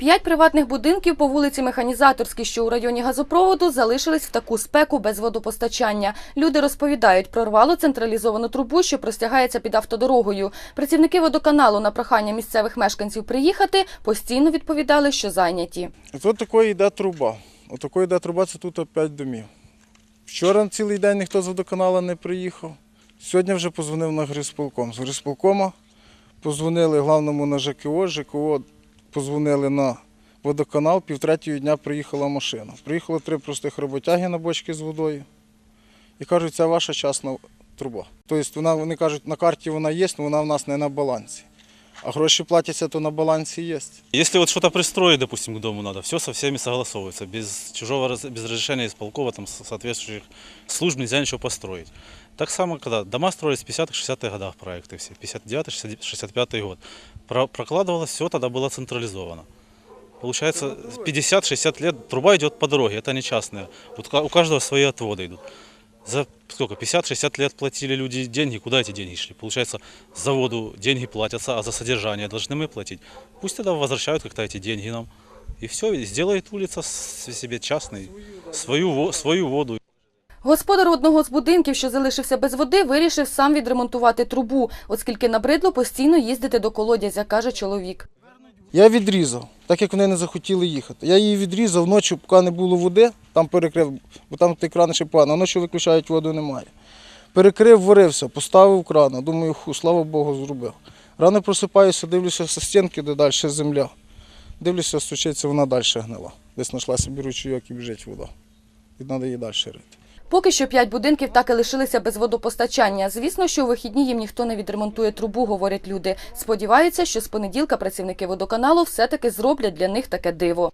П'ять приватних будинків по вулиці Механізаторській, що у районі газопроводу, залишились в таку спеку без водопостачання. Люди розповідають, прорвало централізовану трубу, що простягається під автодорогою. Працівники водоканалу на прохання місцевих мешканців приїхати постійно відповідали, що зайняті. Ось такої йде труба. Отакої йде труба, це тут опять домів. Вчора цілий день ніхто з водоканалу не приїхав. Сьогодні вже позвонив на грисполком. З грисполкома позвонили главному на ЖКО, ЖКО позвонили на водоканал, півтретього дня приїхала машина. Приїхало три простих роботяги на бочки з водою. І кажуть, це ваша частна труба. Тобто вони кажуть, на карті вона є, але вона в нас не на балансі. А гроші платяться, то на балансі є. Если вот что-то пристроить, допустим, к дому надо, все со всеми согласовывается. Без чужого, раз- без разрешения исполкова, там, со- соответствующих служб нельзя ничего построить. Так само, когда дома строились в 50-60-х годах проекты все, 59-65 год. Про- прокладывалось все, тогда было централизовано. Получается, 50-60 лет труба идет по дороге, это не частная. Вот ка- у каждого свои отводы идут. За сколько, 50-60 лет платили люди деньги, куда эти деньги шли? Получается, за воду деньги платятся, а за содержание должны мы платить. Пусть тогда возвращают как-то эти деньги нам. И все, сделает улица с- себе частной, свою, во- свою воду. Господар одного з будинків, що залишився без води, вирішив сам відремонтувати трубу, оскільки набридло постійно їздити до колодязя, каже чоловік. Я відрізав, так як вони не захотіли їхати. Я її відрізав ночі, поки не було води, там перекрив, бо там той кран ще погано, ночі виключають воду немає. Перекрив, варився, поставив крана. Думаю, ху, слава Богу, зробив. Рано просипаюся, дивлюся зі стінки, де далі земля. Дивлюся, стучиться, вона далі гнила. Десь знайшла собі ручейок і біжить вода. І треба її далі рити. Поки що п'ять будинків так і лишилися без водопостачання. Звісно, що у вихідні їм ніхто не відремонтує трубу, говорять люди. Сподіваються, що з понеділка працівники водоканалу все-таки зроблять для них таке диво.